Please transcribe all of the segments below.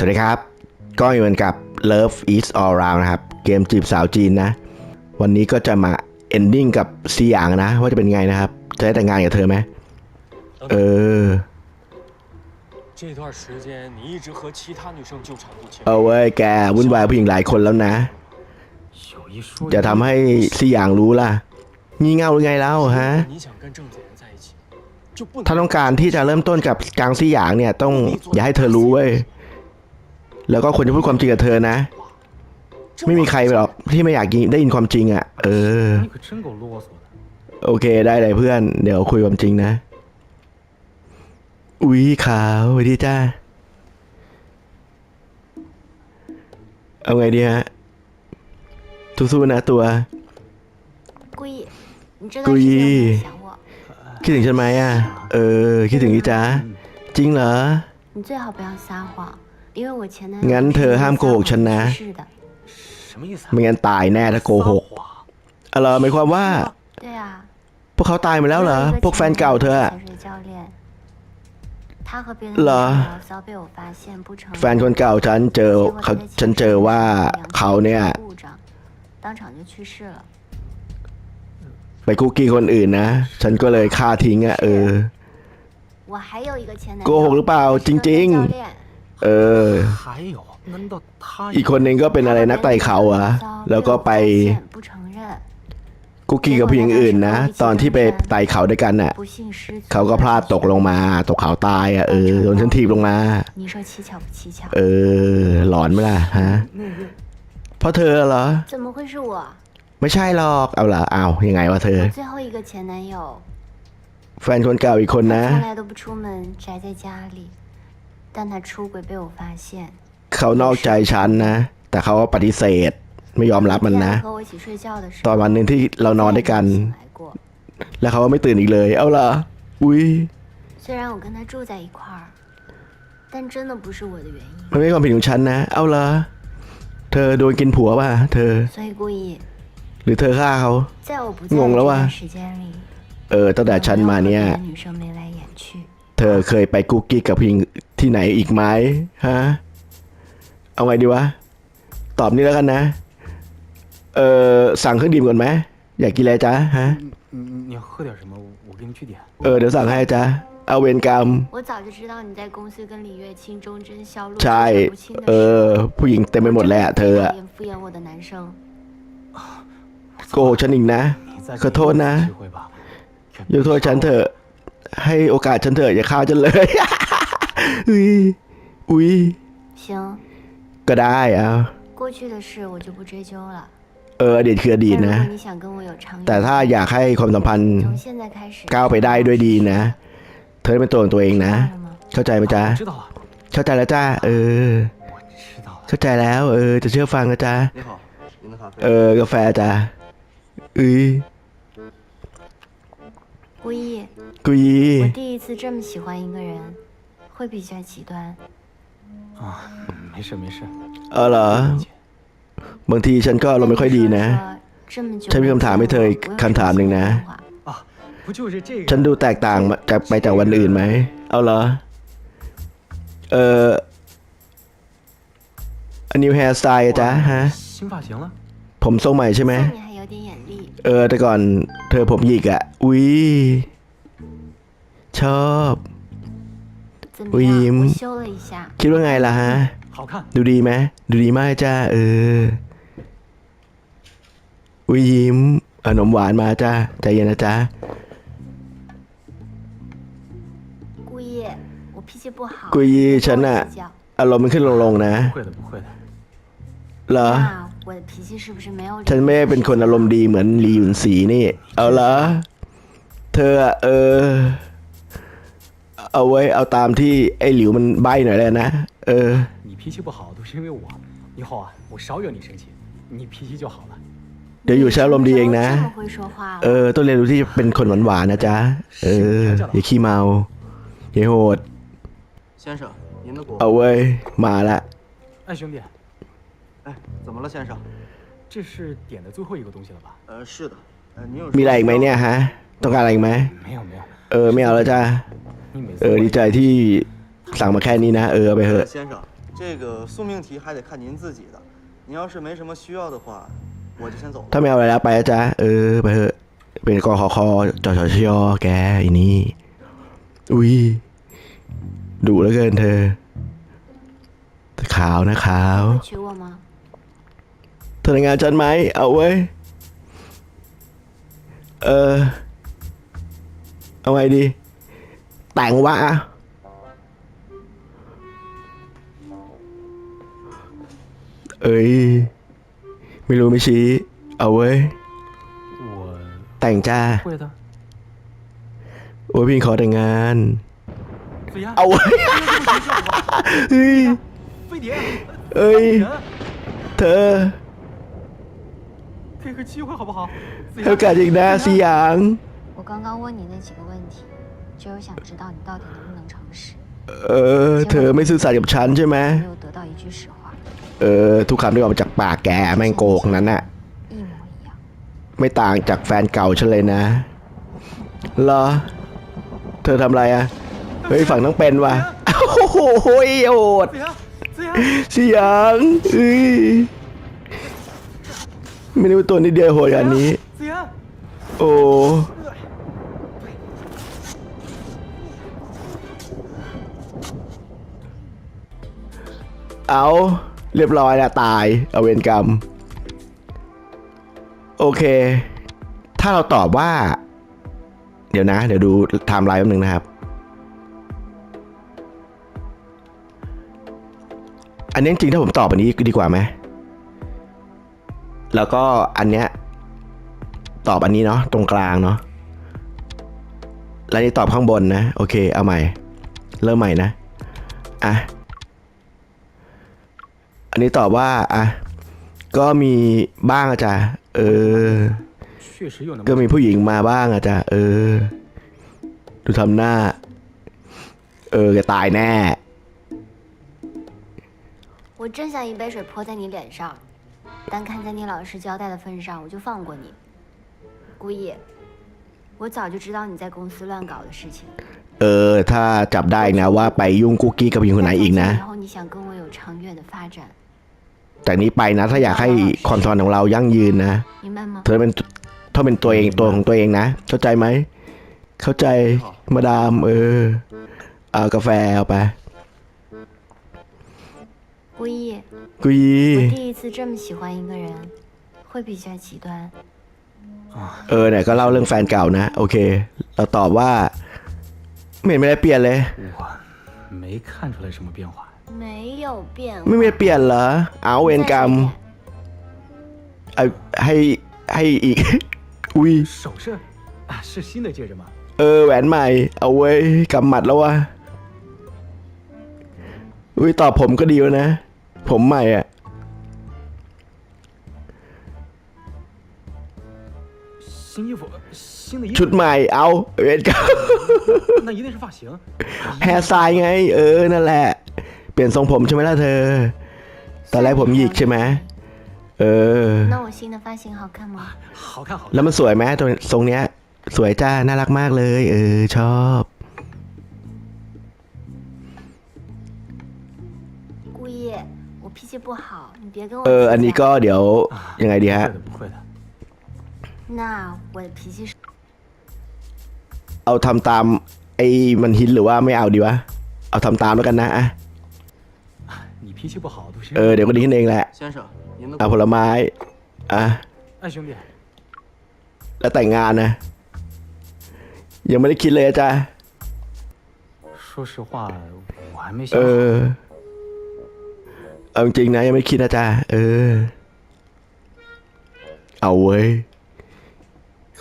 สวัสดีครับ ก็อยู่กันกับ Love is All Round นะครับ เกมจีบสาวจีนนะ วันนี้ก็จะมา ending กับซีหยางนะ ว่าจะเป็นไงนะครับ จะได้แต่งงานกับเธอไหมเออเอาเว้แกวุ่นวายผู้หญิงหลายคนแล้วนะ จะทำให้ซีหยางรู้ล่ะ งี่เง่าหรือไงแล้วฮะถ้าต้องการที่จะเริ่มต้นกับกางซีหยางเนี่ยต้องอย่าให้เธอรู้เว้ย แล้วก็ควรจะพูดความจริงกับเธอนะ ไม่มีใครหรอกที่ไม่อยากได้ยินความจริงอ่ะ เออ 你可真够啰嗦的。 โอเคได้เลยเพื่อน เดี๋ยวคุยความจริงนะ อุ๊ยขาวสวัสดีจ้า เอาไงดีฮะสู้ๆนะตัว 故意，你这故段时间有没意有想我？ คิดถึงฉันไหมอ่ะ เออ คิดถึงนี่จ้าจริงเหรอ 你最好不要撒谎，因为我前男友 งั้นเธอห้ามโกหกฉันนะ ไม่งั้นตายแน่ถ้าโกหกอะไรหมายความว่า พวกเขาตายไปแล้วเหรอ พวกแฟนเก่าเธอเหรอ แฟนคนเก่าฉันเจอเขาฉันเจอว่าเขาเนี่ยไปคุกกี้คนอื่นนะ ฉันก็เลยฆ่าทิ้งอะเออโกหกหรือเปล่าจริง ๆ เออ อีกคนหนึ่งก็เป็นอะไรนักไต่เขาอะแล้วก็ไปกุกกี้กับผู้หญิงอื่นนะ ตอนที่ไปไต่เขาด้วยกันน่ะ เขาก็พลาดตกลงมา ตกเขาตายอะเออโดนฉันทีบลงมา เออ หลอนไหมล่ะฮะเพราะเธอเหรอไม่ใช่หรอกเอาล่ะเอายังไงวะเธอแฟนคนเก่าอีกคนนะ 但他出轨被我发现。 เขานอกใจฉันนะ แต่เขาก็ปฏิเสธ ไม่ยอมรับมันนะ 和我一起睡觉的时候， ตอนวันหนึ่งที่เรานอนด้วยกัน 再也没有醒来过。 แล้วเขาก็ไม่ตื่นอีกเลย เอาล่ะ อุ้ย 虽然我跟他住在一块儿，但真的不是我的原因， มันไม่ใช่ความผิดของฉันนะ เอาล่ะ เธอโดนกินผัวป่ะ เธอ 所以故意 หรือเธอฆ่าเขา 在我不在 งง 的 แล้ว 这 ว่ะ 段时间里， เออ ตั้งแต่ฉันมาเนี่ย 有没有和别的女生眉来眼去。 เธอเคยไปกุ๊กกิ๊กกับผู้หญิงที่ไหนอีกไหมฮะ เอาไงดีวะ ตอบนี่แล้วกันนะ เออสั่งเครื่องดื่มก่อนไหมอยากกินอะไรจ๊ะฮะ 你你你要喝点什么？我我给你去点。 เออเดี๋ยวสั่งให้จ๊ะ เอาเวรกรรม 我早就知道你在公司跟李月清、钟真、肖路 ใช่ 纠缠不清的 เออ 事。 ผู้หญิงเต็มไปหมดเลยอะเธอ 讨 อะ 厌敷衍我的男生， โกหกฉันอีกนะ 你再 ขอโทษนะ 机会吧。可 ยกโทษฉันเถอะ ให้โอกาสฉันเถอะ อย่าฆ่าฉันเลย อุ้ยอุ้ย 行， ก็ได้เอา 过去的事我就不追究了。 เอออดีตคืออดีต 但如 นะ 果你想跟我有长远 แต่ถ้าอยากให้ความสัมพันธ์ 从现在开始 ก้าวไปได้ด้วยดีนะ เธอเป็นตัวของตัวเองนะ 知道了吗？ เข้าใจไหมจ๊ะ 知道了， เข้าใจแล้วจ้า เออ 我知道了。 เข้าใจแล้ว เออ จะเชื่อฟังนะจ๊ะ 你好，您的咖啡。 เออกาแฟจ้ะอุ้ย 故意， กุย 我第一次这么喜欢一个人，会比较极端。啊，没事没事。 เออเหรอ 理解 บางทีฉันก็เราไม่ค่อยดีนะ 这么久 ฉันมีคำถามให้เธออีกคำถามหนึ่งนะ 啊，不就是这个？ ฉันดูแตกต่างจากไปจากวันอื่นไหม เอาเหรอ เอออันนิวแฮร์สไตล์จ๊ะฮะ 新发型了？ ผมทรงใหม่ใช่ไหม 像你还有点眼力， เออ แต่ก่อนเธอผมหยิกอะ่ะ อุ้ย ชอบวิมคิดว่าไงล่ะฮะ ดูดีไหมดูดีมากจ้าเออวิยิ้มขนมหวานมาจ้าใจเย็นนะจ้ากุยฉันอะอารมณ์มันขึ้นลงๆนะเหรอ ฉันไม่เป็นคนอารมณ์ดีเหมือนลีหยุนสีนี่ เอาละเธอเออ เอาไว้เอาตามที่ไอ้หลิวมันใบ้หน่อยเลยนะ เออ 你脾气不好都是因为我，以后啊，我少惹你生气，你脾气就好了。 เดี๋ยวอยู่ฉันอารมณ์ดีเองนะ 这么会说话 เอ 了。 อ ต้องเรียนรู้ที่เป็นคนหวานๆนะจ๊ะ เออ อย่าขี้เมา อย่าโหด 先生，您的果 เอาเว้ย มาละ 哎，兄弟，哎，怎么了，先生？这是点的最后一个东西了吧？呃，是的。呃，您有 มีอะไรอีกไหมเนี่ยฮะ ต้องการอะไรอีกไหม 没有没有， เออ ไม่เอาแล้วจ้า 你每次 เออ ดีใจที่สั่งมาแค่นี้นะ เออเอาไปเถ 呃 อะ 先生， 这个送命题还得看您自己的。您要是没什么需要的话，我就先走了。 ถ้าไม่เอาอะไรแล้วไปนะจ๊ะเออไปเถอะเป็นกอคอคอจอชอชอแกอีนี่อุ้ยดุเหลือเกินเธอขาวนะขาว 会娶我吗？ เธอแต่งงานฉันไหมเอาเว้ยเออเอาไงดี แต่งวะอะเอ้ย ไม่รู้ไม่ชี้ เอาเว้ย 我 แต่งจ้า 会的。 โอ้ยพี่ขอแต่งงาน 子妍， เอาเว้ย เฮ้ย 飞碟， เอ้ย 人， เธอ 给个机会好不好？子 ให้โอกาสอีกนะสยาง 我刚刚问你那几个问题， 就是想知道你到底能不能诚实。 เออ เธอไม่ซื่อสัตย์กับฉันใช่ไหม 没有得到一句实话， เออ ทุกคำที่ออกมาจากปากแกแม่งโกหกนั้นน่ะ 一模一样。 ไม่ต่างจากแฟนเก่าฉันเลยนะเหรอ เธอทำอะไรอ่ะ เฮ้ย ฝั่งต้องเป็นว่ะ โอ้โหโหยโหด 子妍，子妍， เสียงเอ้ยไม่ได้ว่าตัวนิดเดียวโหดอย่างนี้ 子妍， โอ้ เอาเรียบร้อยแล้วตายเอาเวรกรรม โอเค ถ้าเราตอบว่า เดี๋ยวนะ เดี๋ยวดูไทม์ไลน์แป๊บนึงนะครับ อันนี้จริงถ้าผมตอบอันนี้ดีกว่าไหมแล้วก็อันเนี้ยตอบอันนี้เนาะตรงกลางเนาะแล้วนี่ตอบข้างบนนะ โอเค เอาใหม่ เริ่มใหม่นะ อะ อันนี้ตอบว่า อ่ะ ก็มีบ้างอะจ้ะเออ 确实有那 ก็ 么 มีผู้หญิงมาบ้างอะจ้ะเออ ดูทำหน้า เออแกตายแน่ 我真想一杯水泼在你脸上，但看在你老实交代的份上，我就放过你。顾意，我早就知道你在公司乱搞的事情。 เออ ถ้าจับได้นะว่าไปยุ่งกุ๊กกี้กับผู้หญิงคนไหนอีกนะ 以后你想跟我有长远的发展， จากนี้ไปนะ ถ้าอยากให้ความสัมพันธ์ของเรายั่งยืนนะ 明白吗 เธอเป็นถ้าเป็นตัวเองตัวของตัวเองนะ เข้าใจไหม เข้าใจมาดาม เออ เอากาแฟเอาไป 顾意， กุย 我第一次这么喜欢一个人，会比较极端。 เออเนี่ยก็เล่าเรื่องแฟนเก่านะ โอเค เราตอบว่าไม่เห็นไม่ได้เปลี่ยนเลย 我没看出来什么变化。 没有变化。 ไม่ได้เปลี่ยนเหรอ เอาเวรกรรม 再说一遍 เอาให้ให้อีก อุ้ย 首饰啊，是新的戒指吗？ เออแหวนใหม่ เอาไว้ยกำหมัดแล้ววะ อุ้ยตอบผมก็ดีแล้วนะ ผมใหม่อ่ะ 新衣服，新的衣 ชุด 服， ใหม่ เอาเวรกรรม 那一定是发型。 แฮร์สไตล์ไง เออ นั่นแหละ เ ปลี่ยนทรงผมใช่ไหมล่ะเธอ ตอนแรกผมหยิกใช่ไหมเออแล้วมันสวยไหมตรงทรงเนี้ย สวยจ้า น่ารักมากเลย เออ ชอบเออ อันนี้ก็เดี๋ยวยังไงดีฮะเอาทำตามไอ้มันฮิตหรือว่าไม่เอาดีวะ เอาทำตามแล้วกันนะอะ 脾气不好都是 เออ เดี๋ยวก็ดีขึ้นเองแหละ 先生，您的 อ่ะผลไม้ อ่ะ 哎，兄弟， แล้วแต่งงานนะ ยังไม่ได้คิดเลยอาจารย์ 说实话，我还没想 เอ 好。 อ เอาจริงๆนะยังไม่คิดนะจ๊ะเออ เอาเว้ย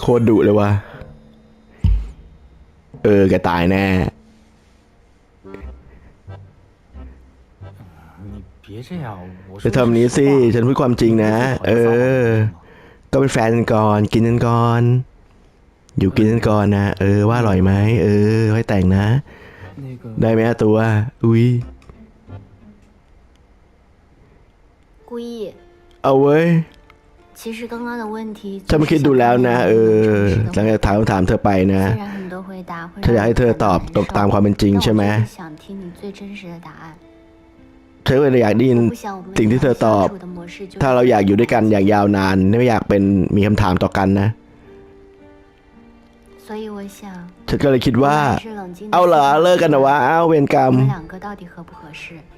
โคตรดุเลยว่ะ เออแกตายแน่ 你别这样，我 จะ 说 ทำนี้สิ 实话 ฉันพูดความจริงนะ เออ ก็เป็นแฟนกันก่อน กินกันก่อน อยู่กินกันก่อนนะ เออ ว่าอร่อยไหม เออค่อยแต่งนะ 那个 ได้ไหมอะตัว อุ้ย 顾意。 เอาเว้ย 其实刚刚的问题， ฉันไม่คิดดูแล้วนะ เออ หลัง 虽 จากถามคำถามเธอไปนะ 然很多回答会 เธออยากให้เธอตอบตรงตามความเป็นจริงใช่ไหม 想听你最真实的答案。 เธออยากได้ยินสิ่งที่เธอตอบ ถ้าเราอยากอยู่ด้วยกันอย่างยาวนานไม่อยากเป็นมีคำถามต่อกันนะฉันก็เลยคิดว่า เอาเหรอเลิกกันนะวะเอาเวรกรรม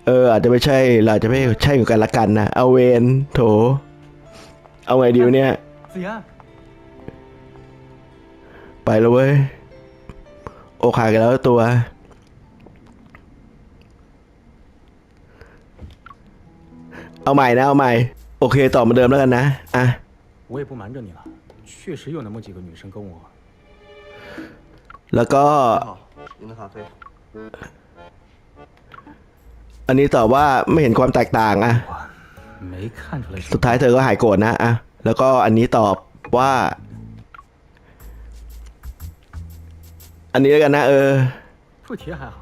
เออ อาจจะไม่ใช่เราจะไม่ใช่กันละกันนะ เอาเวรโถ เอาไงดีวเนี่ย ไปแล้วเว้ย โอเคกันแล้วตัว เอาใหม่นะ เอาใหม่ โอเคต่อเหมาเดิมแล้วกันนะ อ่ะ 我也不瞒着你了，确实有那么几个女生跟我。 แล้วก็ 你好，您的咖啡。 อันนี้ตอบว่าไม่เห็นความแตกต่างอ่ะ 我没看出来什 สุด 么。 ท้ายเธอก็หายโกรธนะอ่ะ แล้วก็อันนี้ตอบว่า อันนี้แล้วกันนะเออ 不提还好，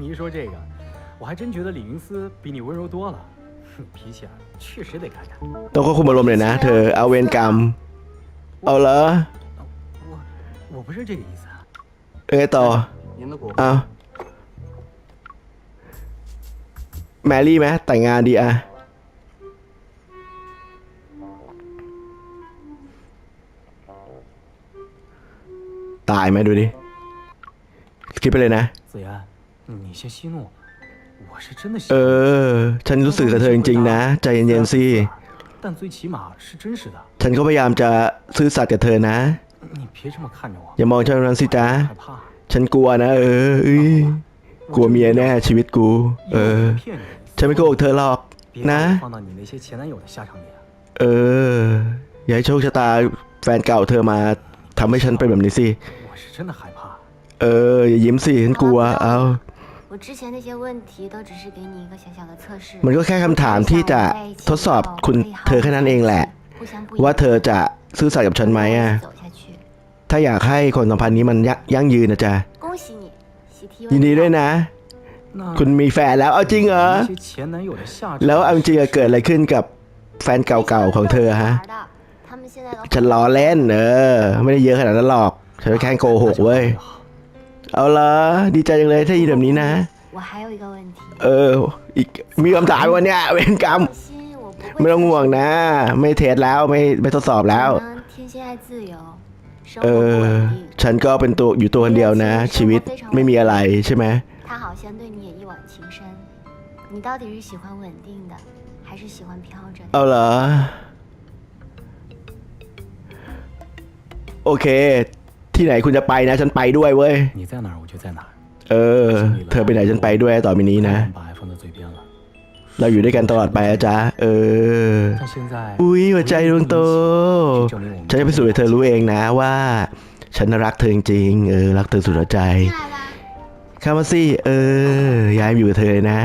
你一说这个，我还真觉得李云思比你温柔多了。 哼脾气啊，确实得改改。 ต้องควบคุมอารมณ์เลยนะ เธอเอาเวรกรรม เอาเหรอ 我我不是这个意思啊。 เอ้ยต่อ 您的果 เอาแมรี่ไหมแต่งงานดีอะตายไหมดูดิคิดไปเลยนะ 子妍，你先息怒，我是真的喜 เอ 欢你。 อ ฉันรู้สึกกับเธอจริงๆนะ ใจเย็นๆสิฉันก็พยายามจะซื่อสัตย์กับเธอนะ อย่ามองฉันนั้นสิจ้ะฉันกลัวนะ เอออึ้ยกลัวเมียแน่ชีวิตกู เออ ฉันไม่โกหกเธอหรอกนะ เออ อย่าให้โชคชะตาแฟนเก่าเธอมาทำให้ฉันเป็นแบบนี้สิ เออ อย่ายิ้มสิ ฉันกลัว เอา 我之前那些问题都只是给你一个小小的测试 มันก็แค่คำถามที่จะทดสอบคุณเธอแค่นั้นเองแหละ 互相不 ว่าเธอจะซื่อสัตย์กับฉันไหมอ่ะ 走下去 ถ้าอยากให้ความสัมพันธ์นี้มันยัยั่งยืนนะจ๊ะ 恭喜你喜提 ยินดีด้วยนะ 那 คุณมีแฟนแล้ว เอาจริงเหรอ 那些前男友的下场， แล้วเอาจริงๆเกิดอะไรขึ้นกับแฟนเก่าๆของเธอฮะ 他们现在都 ฉันล้อเล่น เออ ไม่ได้เยอะขนาดนั้นหรอก ฉันแค่โกหกเว้ย เอาละดีใจจังเลยถ้ายินแบบนี้นะ เออ อีกมีคำถามวันเนี้ยเวรกรรมไม่ต้องห่วงนะ ไม่เทสแล้วไม่ไม่ทดสอบแล้ว เออ ฉันก็เป็นตัวอยู่ตัวคนเดียวนะ ชีวิตไม่มีอะไรใช่ไหมเอาเหรอ โอเค ที่ไหนคุณจะไปนะฉันไปด้วยเว้ยเออ เธอไปไหนฉันไปด้วยต่อไปนี้นะ เราอยู่ด้วยกันตลอดไปอาจ๊ะเออ อุ้ยหัวใจดวงโตฉันจะไปสู่ให้เธอรู้เองนะว่า ฉันรักเธอจริงเออรักเธอสุดหัวใจข้ามาสิเออย้ายอยู่กับเธอเลยนะ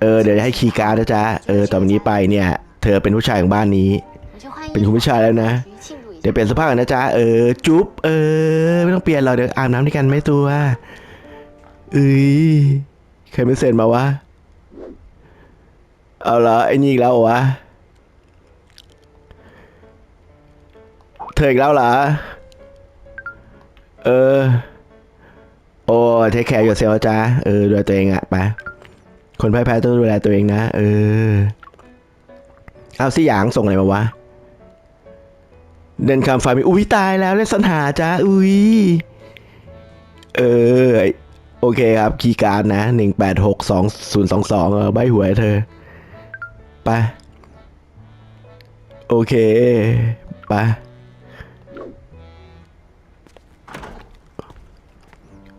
เออเดี๋ยวจะให้คีย์การ์ดนะจ๊ะเออต่อไปนี้ไปเนี่ย เธอเป็นผู้ชายของบ้านนี้ เป็นคุณผู้ชายแล้วนะ เดี๋ยวเปลี่ยนเสื้อผ้ากันนะจ๊ะเออจุ๊บเออไม่ต้องเปลี่ยนเราเดี๋ยวอาบน้ำด้วยกันไหมตัวเอ้ยใครไม่เซ็นมาวะเอาละไอ้นี่อีกแล้ววะเธออีกแล้วเหรอเออโอ้เทคแคร์อยู่เซลจ้าเออดูแลตัวเองอะไปคนแพ้ๆต้องดูแลตัวเองนะ เออเอาสิหยางส่งอะไรมาวะ เดินคำไฟมีอุ้ยตายแล้วเล่นสัญหาจ้าอุ้ยเออโอเคครับคีย์การ์ดนะหนึ่งแปดหกสองศูนย์สองสองเออใบหวยเธอไปโอเคไป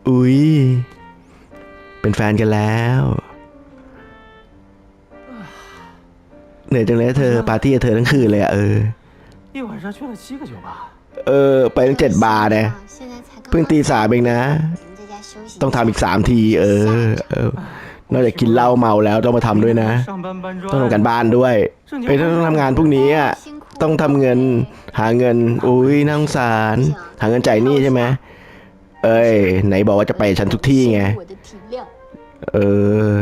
อุ้ยเป็นแฟนกันแล้วเหนื่อยจังเลยนะเธอปาร์ตี้กับเธอทั้งคืนเลยอะเออ 一晚上去了七个酒吧， เออ ไปตั้งเจ็ดบาร์เนี่ย 现在才刚 เพิ่งตีสามเองนะ 你们在家休息 ต้องทำอีกสามที เออ เออนอกจากกินเหล้าเมาแล้วต้องมาทำด้วยนะ 上班搬砖， ต้องทำกันบ้านด้วยเอ้ยต้องทำงานพรุ่งนี้อ่ะ ต้องทำเงิน หาเงิน อุ้ยน่าสงสาร หาเงินจ่ายหนี้ใช่ไหม เอ้ย ไหนบอกว่าจะไปกับฉันทุกที่ไง 我的体谅， เออ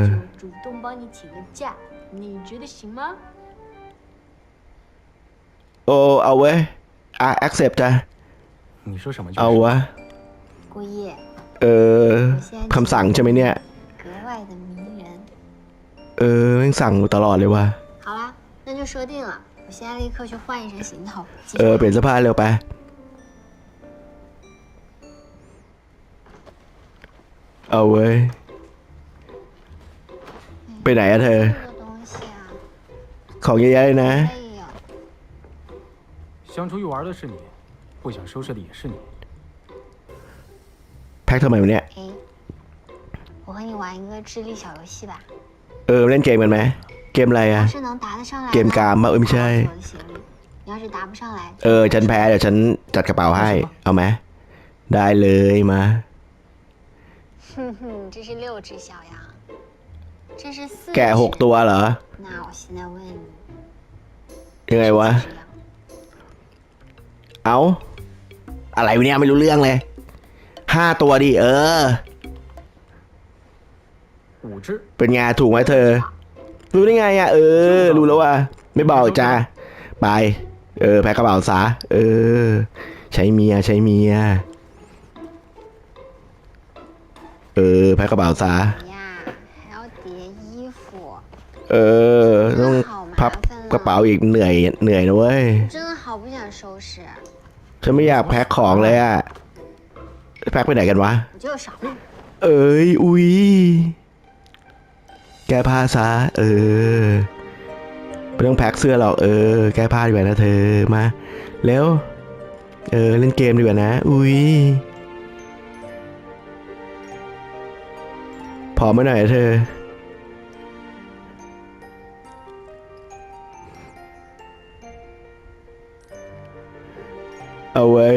โอ้ เอาเว้ย อ่ะ accept จ้ะ 你说什么就 เอา 是。 วะ 顾夜 เออคำสั่งใช่ไหมเนี่ย 格外的迷人 เออแม่งสั่งตลอดเลยว่ะ 好啦，那就说定了。我现在立刻去换一身行头。记 เออ 住 เปลี่ยนเสื้อผ้าเร็วไป เอาเว้ย ไปไหนอะเธอ 这个东西啊， ของเยอะแยะเลยนะ 哎呀， 想出去玩的是你，不想收拾的也是你。 แพ็คทำไมวะเนี่ย 哎，我和你玩一个智力小游戏吧。 เออ เล่นเกมกันไหม เกมอะไร 你 อะ 要是能答得上来呢， เกมกามปะเออไม่ใช่ 我的行李；你要是答不上来， เออ ฉันแพ้เดี๋ยวฉันจัดกระเป๋าให้ เอาไหม ได้เลยมา 哼哼，这是六只小羊，这是四 แกะหก 只。 ตัวเหรอ 那我现在问你， ยังไงวะ 是几只羊 เอาอะไรเนี่ยไม่รู้เรื่องเลยห้าตัวดิเออเป็นงานถูกไหมเธอ รู้ได้ไงอะ เออ รู้แล้วว่าไม่เบาจ้าไป เออ แพ้กระเป๋าซาเออ ใช้เมียใช้เมีย เออ แพ้กระเป๋าซาเออ ต้องพับกระเป๋าอีกเหนื่อยเหนื่อยนะเว้ย 好不想收拾， ฉันไม่อยากแพ็คของเลยอ่ะ แพ็คไปไหนกันวะ 我就少了。 เอ้ย อุ้ย แก้ผ้าซะ เออ ไม่ต้องแพ็คเสื้อหรอก เออ แก้ผ้าดีกว่านะเธอ มาเร็ว เออ เล่นเกมดีกว่านะ อุ้ย พอมาหน่อยนะเธอ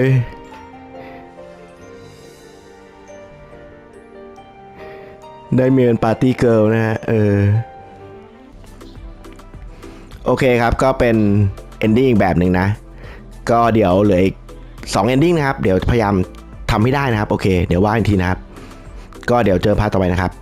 ไว้ได้เมียเป็นปาร์ตี้เกิลนะฮะ เออ โอเคครับก็เป็นเอนดิ้งอีกแบบหนึ่งนะ ก็เดี๋ยวเหลืออีกสองเอนดิ้งนะครับ เดี๋ยวพยายามทำให้ได้นะครับ โอเค เดี๋ยวว่าอีกทีนะครับ ก็เดี๋ยวเจอพาร์ทต่อไปนะครับ